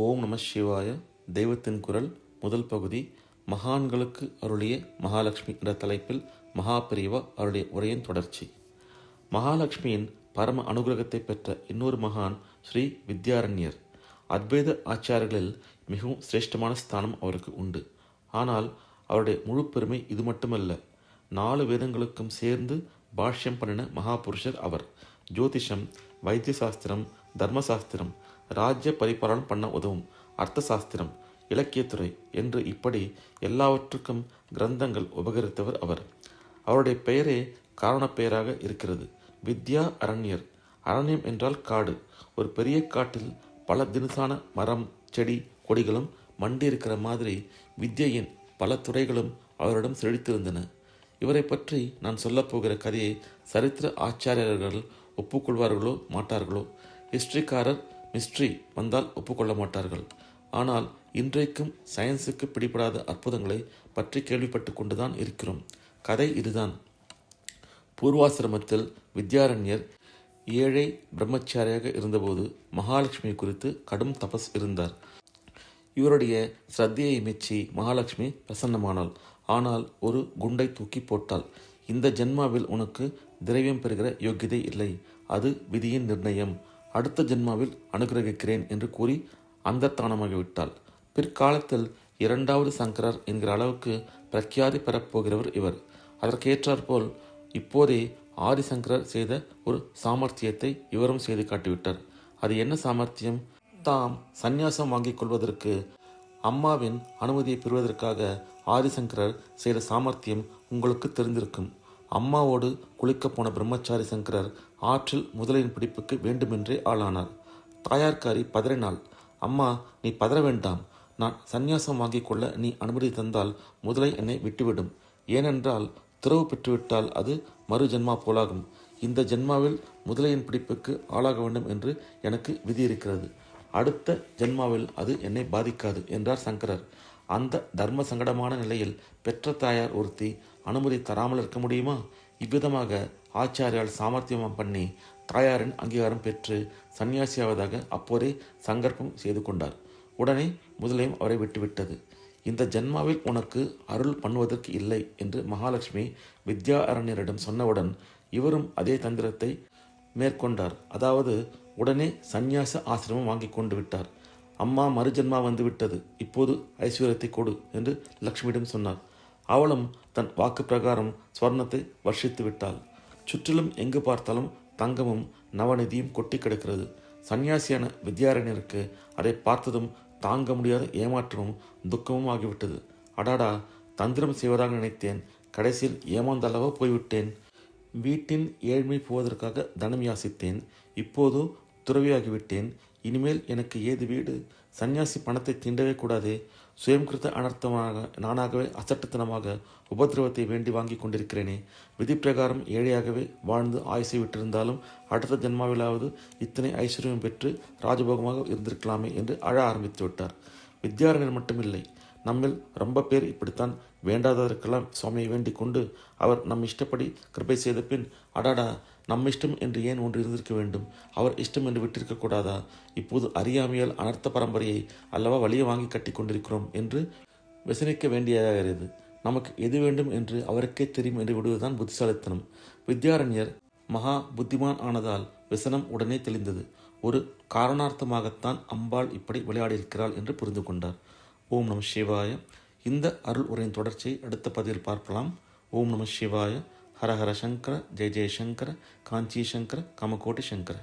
ஓம் நம சிவாய. தெய்வத்தின் குரல் முதல் பகுதி. மகான்களுக்கு அருளிய மகாலட்சுமி என்ற தலைப்பில் மகாபிரிவா அருளிய உரையின் தொடர்ச்சி. மகாலட்சுமியின் பரம அனுகிரகத்தை பெற்ற இன்னொரு மகான் ஸ்ரீ வித்யாரண்யர். அத்வைத ஆச்சாரர்களில் மிகவும் சிரேஷ்டமான ஸ்தானம் அவருக்கு உண்டு. ஆனால் அவருடைய முழு பெருமை இது மட்டுமல்ல. நாலு வேதங்களுக்கும் சேர்ந்து பாஷ்யம் பண்ணின மகாபுருஷர் அவர். ஜோதிஷம் வைத்திய சாஸ்திரம் தர்மசாஸ்திரம் ராஜ்ய பரிபாலனம் பண்ண உதவும். அர்த்த சாஸ்திரம் இலக்கியத்துறை என்று இப்படி எல்லாவற்றுக்கும் கிரந்தங்கள் உபகரித்தவர் அவர். அவருடைய பெயரே காரணப் பெயராக இருக்கிறது. வித்யா அரண்யர். அரண்யம் என்றால் காடு. ஒரு பெரிய காட்டில் பல தினசான மரம் செடி கொடிகளும் மண்டி இருக்கிற மாதிரி வித்யையின் பல துறைகளும் அவரிடம் செழித்திருந்தன. இவரை பற்றி நான் சொல்லப்போகிற கதையை சரித்திர ஆச்சாரியர்கள் ஒப்புக்கொள்வார்களோ மாட்டார்களோ? ஹிஸ்டரிக்காரர் மிஸ்ட்ரி வந்தால் ஒப்புக்கொள்ள மாட்டார்கள் ஆனால் இன்றைக்கும் சயின்ஸுக்கு பிடிபடாத அற்புதங்களை பற்றி கேள்விப்பட்டு கொண்டுதான் இருக்கிறோம். கதை இதுதான். பூர்வாசிரமத்தில் வித்யாரண்யர் ஏழை பிரம்மச்சாரியாக இருந்தபோது மகாலட்சுமி குறித்து கடும் தபஸ் இருந்தார். இவருடைய ஸ்ரத்தையை மெச்சி மகாலட்சுமி பிரசன்னமானாள். ஆனால் ஒரு குண்டை தூக்கி போட்டாள். இந்த ஜென்மாவில் உனக்கு திரவியம் பெறுகிற யோக்கியதை இல்லை. அது விதியின் நிர்ணயம். அடுத்த ஜென்மாவில் அனுகிரகிக்கிறேன் என்று கூறி அந்தர்த்தானமாகிவிட்டாள். பிற்காலத்தில் இரண்டாவது சங்கரர் என்கிற அளவுக்கு பிரக்யாதி பெறப்போகிறவர் இவர். அதற்கேற்றாற்போல் இப்போதே ஆதிசங்கரர் செய்த ஒரு சாமர்த்தியத்தை இவரும் செய்து காட்டிவிட்டார். அது என்ன சாமர்த்தியம்? தாம் சந்நியாசம் வாங்கிக் கொள்வதற்கு அம்மாவின் அனுமதியை பெறுவதற்காக ஆதிசங்கரர் செய்த சாமர்த்தியம் உங்களுக்கு தெரிந்திருக்கும். அம்மாவோடு குளிக்கப் போன பிரம்மச்சாரி சங்கரர் ஆற்றில் முதலையின் பிடிப்புக்கு வேண்டுமென்றே ஆளானார். தாயார்காரி பதறினாள். அம்மா நீ பதற வேண்டாம். நான் சந்நியாசம் வாங்கிக் கொள்ள நீ அனுமதி தந்தால் முதலை என்னை விட்டுவிடும். ஏனென்றால் துறவு பெற்றுவிட்டால் அது மறு ஜென்மா போலாகும். இந்த ஜென்மாவில் முதலையின் பிடிப்புக்கு ஆளாக வேண்டும் என்று எனக்கு விதி இருக்கிறது. அடுத்த ஜென்மாவில் அது என்னை பாதிக்காது என்றார் சங்கரர். அந்த தர்ம சங்கடமான நிலையில் பெற்ற தாயார் ஒருத்தி அனுமதி தராமல் இருக்க முடியுமா? இவ்விதமாக ஆச்சாரியால் சாமர்த்தியம் பண்ணி தாயாரின் அங்கீகாரம் பெற்று சன்னியாசியாவதாக அப்போதே சங்கற்பம் செய்து கொண்டார். உடனே முதலையும் அவரை விட்டுவிட்டது. இந்த ஜென்மாவில் உனக்கு அருள் பண்ணுவதற்கு இல்லை என்று மகாலட்சுமி வித்யா அரண்யரிடம் சொன்னவுடன் இவரும் அதே தந்திரத்தை மேற்கொண்டார். அதாவது உடனே சந்நியாச ஆசிரமம் வாங்கி கொண்டு விட்டார். அம்மா மறுஜன்மா வந்து விட்டது இப்போது ஐஸ்வர்யத்தை கொடு என்று லக்ஷ்மியிடம் சொன்னார் அவளும் தன் வாக்கு பிரகாரம் ஸ்வர்ணத்தை வர்ஷித்து விட்டாள். சுற்றிலும் எங்கு பார்த்தாலும் தங்கமும் நவநிதியும் கொட்டி கிடக்கிறது. சன்னியாசியான வித்யாரண்யருக்கு அதை பார்த்ததும் தாங்க முடியாத ஏமாற்றமும் துக்கமும் ஆகிவிட்டது. அடாடா தந்திரம் செய்வதாக நினைத்தேன். கடைசியில் ஏமாந்தளவா போய்விட்டேன். வீட்டின் ஏழ்மை போவதற்காக தனம் யாசித்தேன். இப்போதோ துறவியாகிவிட்டேன். இனிமேல் எனக்கு ஏது வீடு? சந்நியாசி பணத்தை தீண்டவே கூடாதே. சுயம்கிருத்த அனர்த்தமாக நானாகவே அசட்டுத்தனமாக உபதிரவத்தை வேண்டி வாங்கி கொண்டிருக்கிறேனே. விதி பிரகாரம் ஏழையாகவே வாழ்ந்து ஆயுசை விட்டிருந்தாலும் அடுத்த ஜென்மாவிலாவது இத்தனை ஐஸ்வர்யம் பெற்று ராஜபோகமாக இருந்திருக்கலாமே என்று அழ ஆரம்பித்து விட்டார். வித்யாரண்யர் மட்டுமில்லை நம்மில் ரொம்ப பேர் இப்படித்தான் வேண்டாததற்கெல்லாம் சுவாமியை வேண்டிக் கொண்டு அவர் நம் இஷ்டப்படி கிருபை செய்த பின் அடாடா நம் இஷ்டம் என்று ஏன் ஒன்று இருந்திருக்க வேண்டும்? அவர் இஷ்டம் என்று விட்டிருக்க கூடாதா? இப்போது அறியாமையால் அனர்த்த பரம்பரையை அல்லவா வழியை வாங்கி கட்டி கொண்டிருக்கிறோம் என்று விசனிக்க வேண்டியதாகிறது நமக்கு எது வேண்டும் என்று அவருக்கே தெரியும் என்று விடுவதுதான் புத்திசாலித்தனம். வித்யாரண்யர் மகா புத்திமான் ஆனதால் விசனம் உடனே தெளிந்தது. ஒரு காரணார்த்தமாகத்தான் அம்பாள் இப்படி விளையாடியிருக்கிறாள் என்று புரிந்து கொண்டார். ஓம் நம் சிவாய. இந்த அருள் உரையின் தொடர்ச்சியை அடுத்த பதிவில் பார்க்கலாம் ஓம் நம சிவாய. ஹர ஹர சங்கர ஜெய ஜெயசங்கர காஞ்சி சங்கர கமகோட்டி சங்கர.